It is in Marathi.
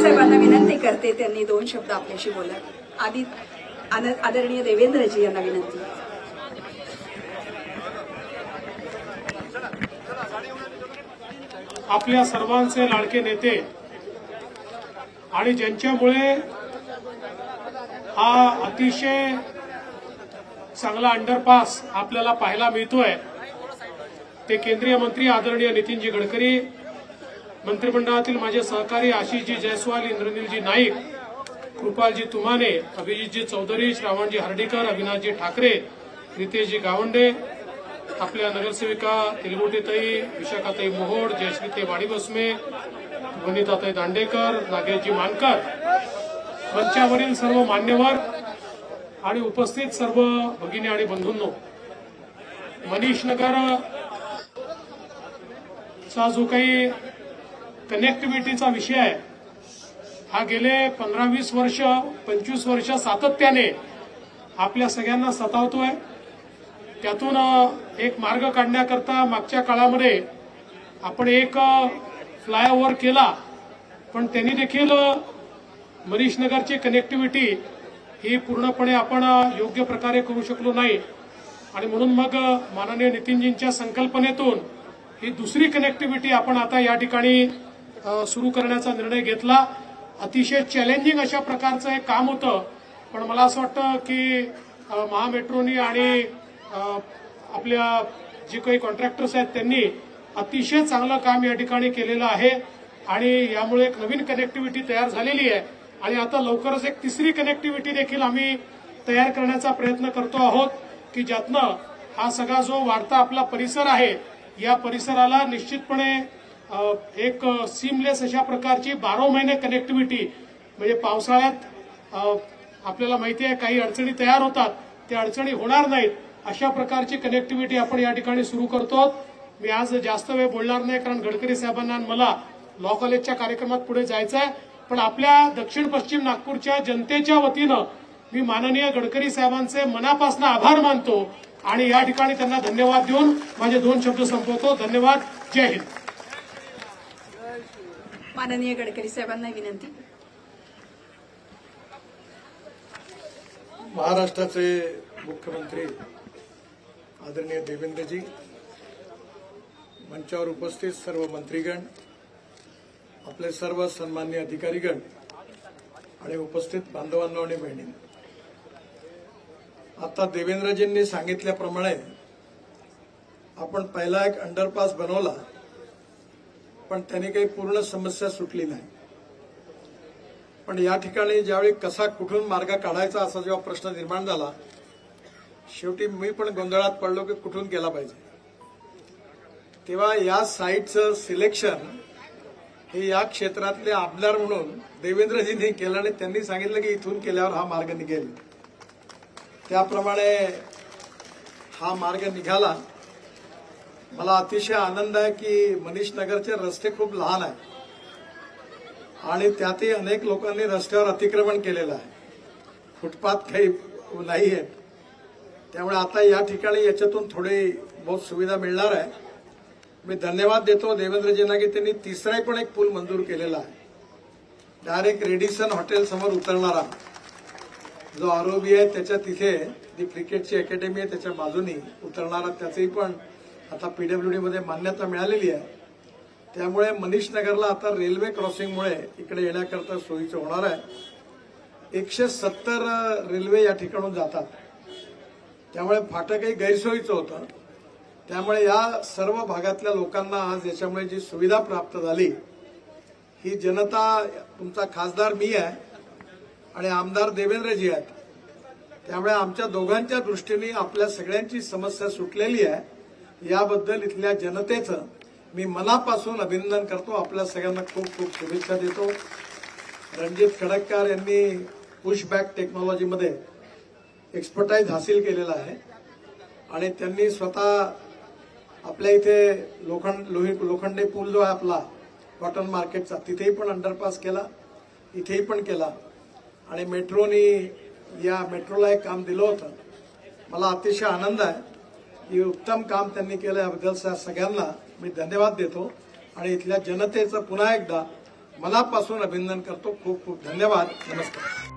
साहेबांना विनंती करते त्यांनी दोन शब्द आपल्याशी बोलत आधी आदरणीय देवेंद्रजी यांना विनंती. आपल्या सर्वांचे लाडके नेते आणि ज्यांच्यामुळे हा अतिशय चांगला अंडरपास आपल्याला पाहायला मिळतोय ते केंद्रीय मंत्री आदरणीय नितीनजी गडकरी मंत्रिमंडळातील माझे सहकारी आशिषजी जयस्वाल इंद्रनीलजी नाईक कृपालजी तुमाने अभिजितजी चौधरी श्रावणजी हर्डीकर अविनाशजी ठाकरे रितेशजी गावंडे आपल्या नगरसेविका तिलगोटीताई विशाखाताई मोहोड जयश्रीताई वाडीबसमे वनिताताई दांडेकर नागेशजी मानकर. मंचावरील सर्व मान्यवर आणि उपस्थित सर्व भगिनी आणि बंधूंनो मनीष नगर चा जो काही कनेक्टिव्हिटीचा विषय आहे. हा गेले पंधरा वीस वर्ष पंचवीस वर्ष सातत्याने आपल्या सगळ्यांना सतावतोय. त्यातून एक मार्ग काढण्याकरता मागच्या काळामध्ये आपण एक फ्लायओव्हर केला. पण त्यांनी देखील मनीष नगरची कनेक्टिव्हिटी ही पूर्णपणे आपण योग्य प्रकारे करू शकलो नाही. आणि म्हणून मग माननीय नितीनजींच्या संकल्पनेतून ही दुसरी कनेक्टिव्हिटी आपण आता या ठिकाणी सुरू करण्याचा निर्णय घेतला. अतिशय चॅलेंजिंग अशा प्रकारचं एक काम होतं. पण मला असं वाटतं की महामेट्रोनी आणि आपल्या जे काही कॉन्ट्रॅक्टर्स आहेत त्यांनी अतिशय चांगलं काम या ठिकाणी केलेलं आहे. आणि यामुळे एक नवीन कनेक्टिव्हिटी तयार झालेली आहे. आणि आता लवकरच एक तिसरी कनेक्टिव्हिटी देखील आम्ही तयार करण्याचा प्रयत्न करतो आहोत की ज्यातनं हा सगळा जो वाढता आपला परिसर आहे या परिसराला निश्चितपणे एक सीमलेस अशा प्रकारची बारा महिने कनेक्टिव्हिटी म्हणजे पावसाळ्यात आपल्याला माहिती आहे काही अडचणी तयार होतात त्या अडचणी होणार नाहीत अशा प्रकारची कनेक्टिव्हिटी आपण या ठिकाणी सुरू करतो. मी आज जास्त वेळ बोलणार नाही कारण गडकरी साहेबांना मला लॉ कॉलेजच्या कार्यक्रमात पुढे जायचं आहे. पण आपल्या दक्षिण पश्चिम नागपूरच्या जनतेच्या वतीनं मी माननीय गडकरी साहेबांचे मनापासून आभार मानतो आणि या ठिकाणी त्यांना धन्यवाद देऊन माझे दोन शब्द संपवतो. धन्यवाद. जय हिंद. माननीय गडकरी साहेबांना विनंती. महाराष्ट्राचे मुख्यमंत्री आदरणीय देवेंद्रजी मंचावर उपस्थित सर्व मंत्रीगण आपले सर्व सन्मान्य अधिकारीगण आणि उपस्थित बांधवांना आणि बहिणी. आता देवेंद्रजींनी सांगितल्याप्रमाणे आपण पहिला एक अंडरपास बनवला. पण त्याने काही पूर्ण समस्या सुटली नाही. पण या ठिकाणी ज्यावेळी कसा कुठून मार्ग काढायचा असा जेव्हा प्रश्न निर्माण झाला शेवटी मी पण गोंधळात पडलो की कुठून केला पाहिजे. तेव्हा या साईटचं सिलेक्शन हे या क्षेत्रातले आमदार म्हणून देवेंद्रजींनी केलं आणि त्यांनी सांगितलं की इथून केल्यावर हा मार्ग निघेल. त्याप्रमाणे हा मार्ग निघाला. मला अतिशय आनंद आहे की मनीष नगरचे रस्ते खूप लहान आहे आणि त्यातही अनेक लोकांनी रस्त्यावर अतिक्रमण केलेलं आहे. फुटपाथ काही नाही आहेत. त्यामुळे आता या ठिकाणी याच्यातून थोडी बहुत सुविधा मिळणार आहे. मी धन्यवाद देतो देवेंद्रजींना की त्यांनी तिसराही पण एक पूल मंजूर केलेला आहे. डायरेक्ट रेडिसन हॉटेल समोर उतरणारा जो आरोबी आहे त्याच्या तिथे जी क्रिकेटची अकॅडमी आहे त्याच्या बाजूनी उतरणारा त्याचंही पण आता पी डब्ल्यू डीमध्ये मान्यता मिळालेली आहे. त्यामुळे मनीष नगरला आता रेल्वे क्रॉसिंगमुळे इकडे येण्याकरता सोयीचं होणार आहे. एकशे सत्तर रेल्वे या ठिकाणून जातात. त्यामुळे फाटकही गैरसोयीचं होतं. त्यामुळे या सर्व भागातल्या लोकांना आज याच्यामुळे जी सुविधा प्राप्त झाली ही जनता तुमचा खासदार मी आहे आणि आमदार देवेंद्रजी आहेत. त्यामुळे आमच्या दोघांच्या दृष्टीने आपल्या सगळ्यांची समस्या सुटलेली आहे. याबद्दल इथल्या जनतेचं मी मनापासून अभिनंदन करतो. आपल्या सगळ्यांना खूप खूप शुभेच्छा देतो. रणजित खडक्कार यांनी पुशबॅक टेक्नॉलॉजीमध्ये एक्सपर्टाईज हासिल केलेला आहे. आणि त्यांनी स्वतः आपल्या इथे लोखंड लोही लोखंडे पूल जो आहे आपला कॉटन मार्केटचा तिथेही पण अंडरपास केला इथेही पण केला. आणि मेट्रोनी या मेट्रोला एक काम दिलं होतं. मला अतिशय आनंद आहे. की उत्तम काम त्यांनी केलं याबद्दल सगळ्यांना. मी धन्यवाद देतो. आणि इथल्या जनतेचं पुन्हा एकदा मनापासून अभिनंदन करतो. खूप खूप धन्यवाद. नमस्कार.